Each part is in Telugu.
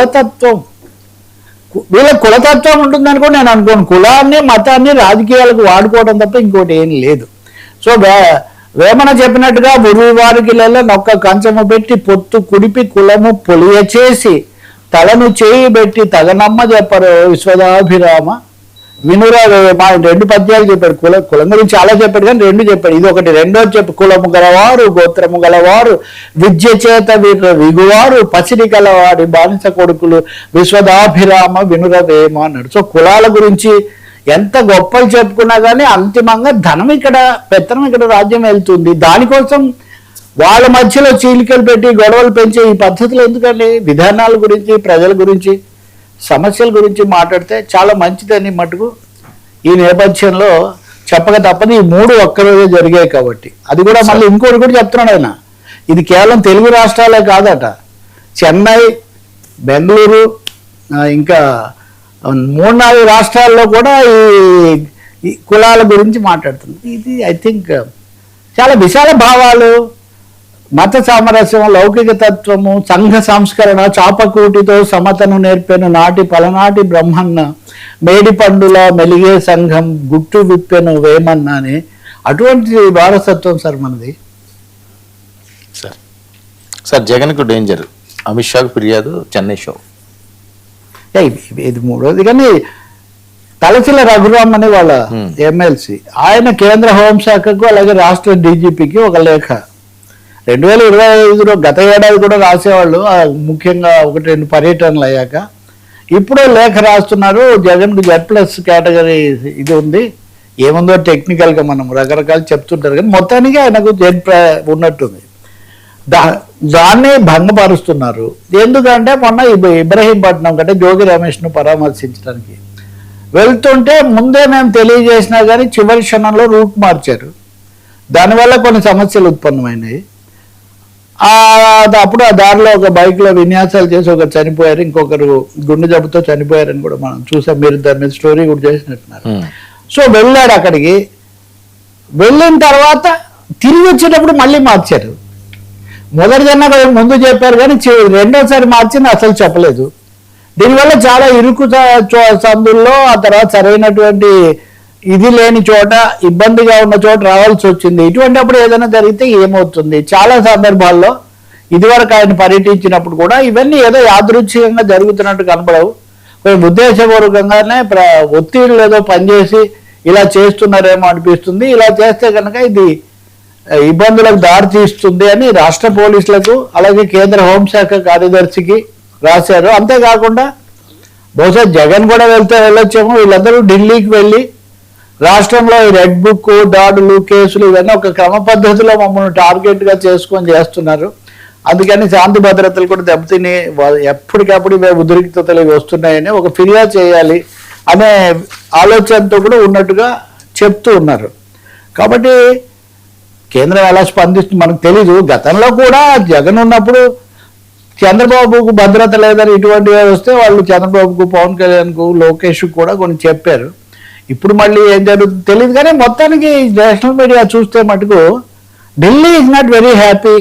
కులతత్వం. వీళ్ళ కులతత్వం ఉంటుందని కూడా నేను అనుకోను. కులాన్ని మతాన్ని రాజకీయాలకు వాడుకోవడం తప్ప ఇంకోటి ఏం లేదు. సో వేమన చెప్పినట్టుగా గురువు వారికి నొక్క కంచము పెట్టి పొత్తు కుడిపి కులము పొలియ చేసి తలను చేయి పెట్టి తగనమ్మ చెప్పరు విశ్వదాభిరామ. వినురా మా రెండు పద్యాలు చెప్పాడు. కుల కులం గురించి చాలా చెప్పాడు కానీ రెండు చెప్పాడు. ఇది ఒకటి. రెండో చెప్పు. కులము గలవారు గోత్రము గలవారు విద్య చేత వీరు విగువారు పసిడి గలవారి బానిస కొడుకులు విశ్వదాభిరామ వినురవేమ అన్నాడు. సో కులాల గురించి ఎంత గొప్పలు చెప్పుకున్నా కానీ అంతిమంగా ధనం ఇక్కడ పెత్తనం ఇక్కడ రాజ్యం వెళ్తుంది. దానికోసం వాళ్ళ మధ్యలో చీలికలు పెట్టి గొడవలు పెంచే ఈ పద్ధతులు ఎందుకండి? విధానాల గురించి ప్రజల గురించి. సమస్యల గురించి మాట్లాడితే చాలా మంచిదని మటుకు ఈ నేపథ్యంలో చెప్పక తప్పదు. ఈ మూడు ఒక్కరోజే జరిగాయి కాబట్టి. అది కూడా మళ్ళీ ఇంకోటి కూడా చెప్తున్నాడు ఆయన. ఇది కేవలం తెలుగు రాష్ట్రాలే కాదట. చెన్నై బెంగళూరు ఇంకా మూడు నాలుగు రాష్ట్రాల్లో కూడా ఈ ఈ కులాల గురించి మాట్లాడుతుంది ఇది ఐ థింక్ చాలా విశాల భావాలు. మత సామరస్యం లౌకిక తత్వము సంఘ సంస్కరణ చాపకూటితో సమతను నేర్పెను నాటి పలనాటి బ్రహ్మన్న మేడి పండుల మెలిగే సంఘం గుట్టు విప్పెను వేమన్న అని. అటువంటి వారసత్వం సార్ మనది. సార్ సార్ జగన్కు డేంజర్. అమిత్ షాకు ఫిర్యాదు చెన్నై షో. ఇది- మూడోది కానీ తలసిల రఘురామ్ అని వాళ్ళ. ఎమ్మెల్సీ. ఆయన కేంద్ర హోంశాఖకు అలాగే రాష్ట్ర డీజీపీకి ఒక లేఖ. రెండు వేల ఇరవై ఐదులో గత ఏడాది కూడా రాసేవాళ్ళు ముఖ్యంగా ఒకటి రెండు పర్యటనలు అయ్యాక. ఇప్పుడు లేఖ రాస్తున్నారు జగన్కు జెడ్ ప్లస్ కేటగిరీ ఇది ఉంది. ఏముందో టెక్నికల్గా మనం రకరకాలు చెప్తుంటారు కానీ మొత్తానికి ఆయనకు జెడ్ ప్ర- ఉన్నట్టుంది. దా దాన్ని భంగపరుస్తున్నారు. ఎందుకంటే మొన్న ఇబ్రహీంపట్నం కంటే జోగి రమేష్ను పరామర్శించడానికి. వెళ్తుంటే ముందే మేము తెలియజేసినా కానీ చివరి క్షణంలో రూట్ మార్చారు. దానివల్ల కొన్ని సమస్యలు ఉత్పన్నమైనాయి. అప్పుడు ఆ దారిలో ఒక బైక్లో విన్యాసాలు చేసి ఒకరు చనిపోయారు ఇంకొకరు గుండె జబ్బుతో చనిపోయారని కూడా మనం చూసాం. మీరు దాని మీద స్టోరీ కూడా చేసినట్టున్నారు. ఉమ్. సో వెళ్ళాడు అక్కడికి. వెళ్ళిన తర్వాత తిరిగి వచ్చేటప్పుడు మళ్ళీ మార్చారు. మొదటి జన్న ముందు చెప్పారు కానీ రెండోసారి మార్చింది అసలు చెప్పలేదు. దీనివల్ల చాలా ఇరుకు సందుల్లో ఆ తర్వాత సరైనటువంటి ఇది లేని చోట ఇబ్బందిగా ఉన్న చోట రావాల్సి వచ్చింది. ఇటువంటిప్పుడు ఏదైనా జరిగితే ఏమవుతుంది? చాలా సందర్భాల్లో ఇదివరకు ఆయన పర్యటించినప్పుడు కూడా ఇవన్నీ ఏదో యాదృచ్ఛికంగా జరుగుతున్నట్టు కనపడవు. కొంచెం ఉద్దేశపూర్వకంగానే ప్ర ఒత్తిళ్ళు ఏదో పనిచేసి ఇలా చేస్తున్నారేమో అనిపిస్తుంది. ఇలా చేస్తే కనుక ఇది ఇబ్బందులకు దారి తీస్తుంది అని రాష్ట్ర పోలీసులకు అలాగే కేంద్ర హోంశాఖ కార్యదర్శికి రాశారు. అంతేకాకుండా బహుశా జగన్ కూడా వెళ్తే వెళ్ళొచ్చేమో. వీళ్ళందరూ ఢిల్లీకి వెళ్ళి రాష్ట్రంలో ఈ రెడ్ బుక్ దాడులు కేసులు ఇవన్నీ ఒక క్రమ పద్ధతిలో మమ్మల్ని టార్గెట్గా చేసుకొని చేస్తున్నారు. అందుకని శాంతి భద్రతలు కూడా దెబ్బతిని ఎప్పటికప్పుడు ఇవే ఉద్రిక్తతలు ఇవి వస్తున్నాయని ఒక ఫిర్యాదు చేయాలి అనే ఆలోచనతో కూడా ఉన్నట్టుగా చెప్తూ ఉన్నారు. కాబట్టి కేంద్రం ఎలా స్పందిస్తుంది మనకు తెలీదు. గతంలో కూడా జగన్ ఉన్నప్పుడు చంద్రబాబుకు భద్రత లేదని ఇటువంటివి వస్తే వాళ్ళు చంద్రబాబుకు పవన్ కళ్యాణ్కు లోకేష్కు కూడా కొన్ని చెప్పారు. ఇప్పుడు మళ్ళీ ఏం జరుగుతుందో తెలియదు కానీ మొత్తానికి నేషనల్ మీడియా చూస్తే మటుకు Delhi is not very happy.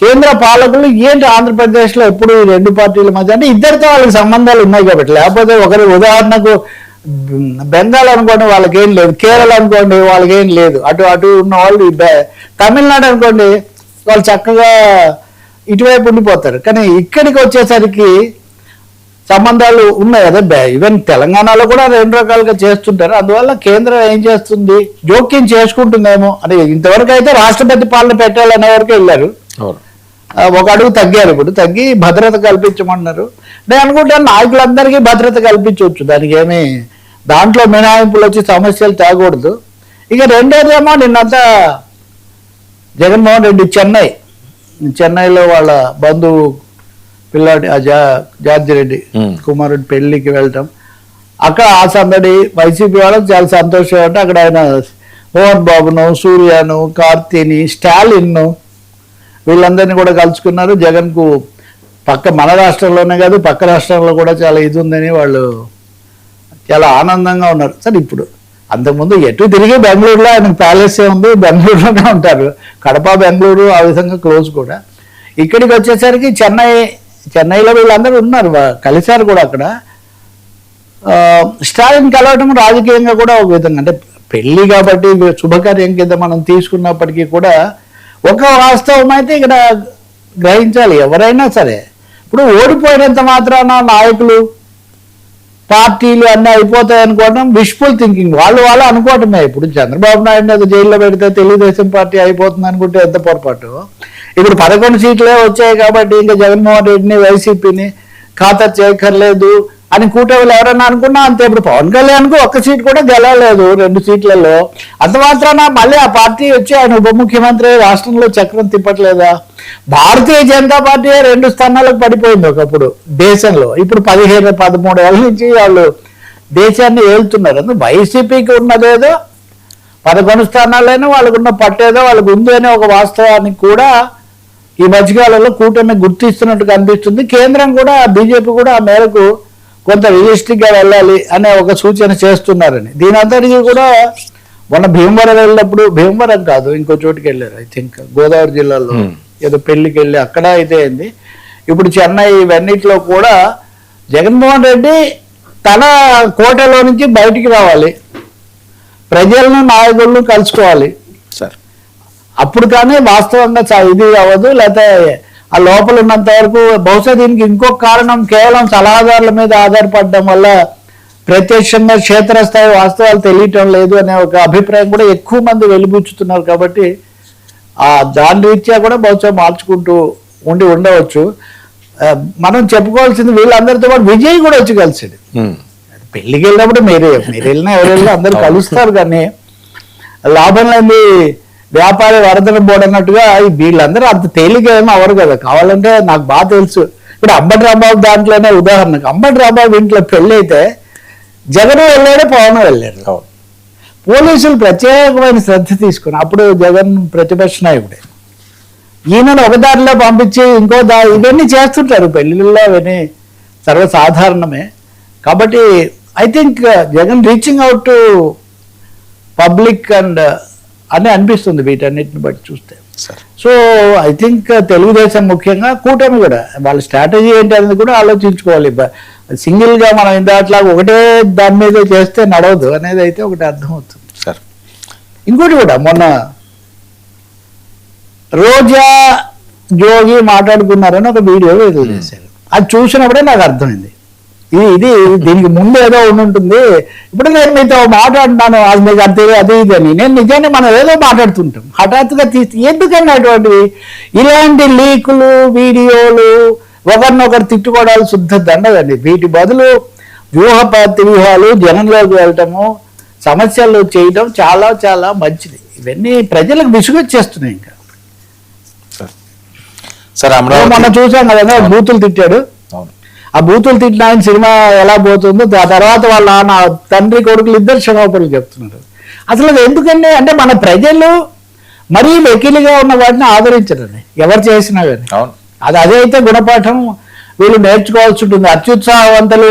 కేంద్ర పాలకులు ఏంటి ఆంధ్రప్రదేశ్లో ఎప్పుడు ఈ రెండు పార్టీల మధ్య అంటే ఇద్దరితో వాళ్ళకి సంబంధాలు ఉన్నాయి కాబట్టి లేకపోతే ఒకరి ఉదాహరణకు బెంగాల్ అనుకోండి వాళ్ళకి ఏం లేదు కేరళ అనుకోండి వాళ్ళకి ఏం లేదు అటు అటు ఉన్న వాళ్ళు తమిళనాడు అనుకోండి వాళ్ళు చక్కగా ఇటువైపు ఉండిపోతారు కానీ ఇక్కడికి వచ్చేసరికి సంబంధాలు ఉన్నాయి. కదా బె- ఈవెన్ తెలంగాణలో కూడా రెండు రకాలుగా చేస్తుంటారు. అందువల్ల కేంద్రం ఏం చేస్తుంది? జోక్యం చేసుకుంటుందేమో. అని ఇంతవరకు అయితే రాష్ట్రపతి పాలన పెట్టాలనే వరకు వెళ్ళారు. ఒక అడుగు తగ్గారు ఇప్పుడు. తగ్గి భద్రత కల్పించమన్నారు. నేను అనుకుంటాను నాయకులందరికీ భద్రత కల్పించవచ్చు. దానికి ఏమి దాంట్లో మినహాయింపులు వచ్చి సమస్యలు తేకూడదు. ఇక రెండోదేమో నిన్నంతా జగన్మోహన్ రెడ్డి చెన్నై. చెన్నైలో వాళ్ళ బంధువు పిల్లాడి ఆ జా జార్జి రెడ్డి Hmm. కుమారుడి పెళ్ళికి వెళ్ళటం అక్కడ ఆ సందడి వైసీపీ వాళ్ళకి చాలా సంతోషం అంటే అక్కడ ఆయన మోహన్ బాబును సూర్యను కార్తీని స్టాలిన్ను వీళ్ళందరినీ కూడా కలుసుకున్నారు. జగన్కు పక్క మన రాష్ట్రంలోనే కాదు పక్క రాష్ట్రంలో కూడా చాలా ఇది ఉందని వాళ్ళు చాలా ఆనందంగా ఉన్నారు. సరే ఇప్పుడు అంతకుముందు ఎటు తిరిగి బెంగళూరులో ఆయన ప్యాలెస్ ఉంది బెంగళూరులోనే ఉంటారు. కడప బెంగళూరు ఆ విధంగా క్లోజ్ కూడా. ఇక్కడికి వచ్చేసరికి చెన్నై చెన్నైలో వీళ్ళందరూ ఉన్నారు కలిశారు కూడా అక్కడ. స్టాలిన్ కలవటం రాజకీయంగా కూడా ఒక విధంగా అంటే పెళ్ళి కాబట్టి శుభకార్యం కింద మనం తీసుకున్నప్పటికీ కూడా ఒక వాస్తవం అయితే ఇక్కడ గ్రహించాలి ఎవరైనా సరే. ఇప్పుడు ఓడిపోయినంత మాత్రాన నాయకులు పార్టీలు అన్నీ అయిపోతాయి అనుకోవడం విష్ఫుల్ థింకింగ్ వాళ్ళు వాళ్ళు అనుకోవటమే. ఇప్పుడు చంద్రబాబు నాయుడు జైల్లో పెడితే తెలుగుదేశం పార్టీ అయిపోతుంది అనుకుంటే ఎంత పొరపాటు? ఇప్పుడు పదకొండు సీట్లే వచ్చాయి కాబట్టి ఇంకా జగన్మోహన్ రెడ్డిని వైసీపీని ఖాతా చేయక్కర్లేదు అని కూటమిలు ఎవరైనా అనుకున్నా అంతే. ఇప్పుడు పవన్ కళ్యాణ్కు ఒక్క సీట్ కూడా గెలవలేదు రెండు సీట్లలో. అంత మాత్రాన మళ్ళీ ఆ పార్టీ వచ్చి ఆయన ఉప ముఖ్యమంత్రి రాష్ట్రంలో చక్రం తిప్పట్లేదా? భారతీయ జనతా పార్టీ రెండు స్థానాలకు పడిపోయింది ఒకప్పుడు దేశంలో. ఇప్పుడు పదిహేను పదమూడు ఏళ్ళ నుంచి వాళ్ళు దేశాన్ని ఏళ్తున్నారు అందుకు వైసీపీకి ఉన్నదేదో పదకొండు స్థానాలైనా వాళ్ళకున్న పట్టేదో వాళ్ళకు ఉంది అనే ఒక వాస్తవానికి కూడా ఈ మధ్యకాలంలో కూటమి గుర్తిస్తున్నట్టు కనిపిస్తుంది. కేంద్రం కూడా బీజేపీ కూడా ఆ మేరకు కొంత రియలిస్టిక్గా వెళ్ళాలి అనే ఒక సూచన చేస్తున్నారని. దీని అంతటికీ కూడా మొన్న భీమవరం వెళ్ళినప్పుడు భీమవరం కాదు ఇంకో చోటుకి వెళ్ళారు ఐ థింక్ గోదావరి జిల్లాలో. Hmm. ఏదో పెళ్ళికి వెళ్ళి అక్కడ అయితే అయింది. ఇప్పుడు చెన్నై ఇవన్నిట్లో కూడా జగన్మోహన్ రెడ్డి తన కోటలో నుంచి బయటికి రావాలి. ప్రజలను నాయకులను కలుసుకోవాలి. సార్ అప్పుడు కానీ వాస్తవంగా చా- ఇది అవ్వదు. లేకపోతే ఆ లోపల ఉన్నంత వరకు బహుశా దీనికి ఇంకొక కారణం కేవలం సలహాదారుల మీద ఆధారపడడం వల్ల ప్రత్యక్షంగా క్షేత్రస్థాయి వాస్తవాలు తెలియటం లేదు అనే ఒక అభిప్రాయం కూడా ఎక్కువ మంది వెలిబుచ్చుతున్నారు కాబట్టి ఆ దాని రీత్యా కూడా బహుశా మార్చుకుంటూ ఉండి ఉండవచ్చు. మనం చెప్పుకోవాల్సింది వీళ్ళందరితో పాటు విజయ్ కూడా వచ్చి కలిసాడు. పెళ్ళికి వెళ్ళినప్పుడు మీరు మీరు వెళ్ళినా ఎవరు వెళ్ళినా అందరూ కలుస్తారు కానీ లాభం లేని వ్యాపారి వరదన బోర్డు అన్నట్టుగా వీళ్ళందరూ అంత తేలిక ఏమో అవరు కదా. కావాలంటే నాకు బాగా తెలుసు. ఇప్పుడు అంబటి రాంబాబు దాంట్లోనే ఉదాహరణకు అంబటి రాంబాబు ఇంట్లో పెళ్ళి అయితే జగన్ వెళ్ళాడు పవన్ వెళ్ళాడు. పోలీసులు ప్రత్యేకమైన శ్రద్ధ తీసుకుని అప్పుడు జగన్ ప్రతిపక్ష నాయకుడే. ఈయనను ఒక దారిలో పంపించి ఇంకో దారి ఇవన్నీ చేస్తుంటారు పెళ్ళిళ్ళలో అవన్నీ సర్వసాధారణమే. కాబట్టి I think Jagan reaching out to public and అని అనిపిస్తుంది వీటన్నిటిని బట్టి చూస్తే. Sir so I think Telugu Desam ముఖ్యంగా కూటమి కూడా వాళ్ళ స్ట్రాటజీ ఏంటి అనేది కూడా ఆలోచించుకోవాలి. సింగిల్గా మనం ఇందాట్లాగా ఒకటే దాని మీద చేస్తే నడవదు అనేది అయితే ఒకటి అర్థమవుతుంది. సార్ ఇంకోటి కూడా మొన్న రోజా జోగి మాట్లాడుకున్నారని ఒక వీడియో విడుదల చేశారు. అది చూసినప్పుడే నాకు అర్థమైంది. ఇది ఇది దీనికి ముందు ఏదో ఉండి ఉంటుంది. ఇప్పుడు నేను మీతో మాట్లాడుతున్నాను అది మీకు అది తెలియదు అది ఇది. అని నేను నిజాన్ని మనం ఏదో మాట్లాడుతుంటాం. హఠాత్తుగా తీసి ఎందుకని అటువంటివి ఇలాంటి లీకులు వీడియోలు ఒకరినొకరు తిట్టుకోవడాలు శుద్ధ దండదండి వీటి బదులు వ్యూహపాతి వ్యూహాలు జనంలోకి వెళ్ళటము సమస్యలు చేయడం చాలా చాలా మంచిది. ఇవన్నీ ప్రజలకు విసుగొచ్చేస్తున్నాయి ఇంకా. సార్ అమరావతి చూసాం కదా బూతులు తిట్టాడు. ఆ బూతులు తిట్టిన ఆయన సినిమా ఎలా పోతుందో ఆ తర్వాత వాళ్ళ నా తండ్రి కొడుకులు ఇద్దరు క్షమాపణలు చెప్తున్నారు. అసలు అది ఎందుకండి? అంటే మన ప్రజలు మరీ వెకిలిగా ఉన్న వాటిని ఆదరించరండి. ఎవరు చేసినా కానీ. అవును. అది అదే అయితే గుణపాఠం. వీళ్ళు నేర్చుకోవాల్సి ఉంటుంది. అత్యుత్సాహవంతులు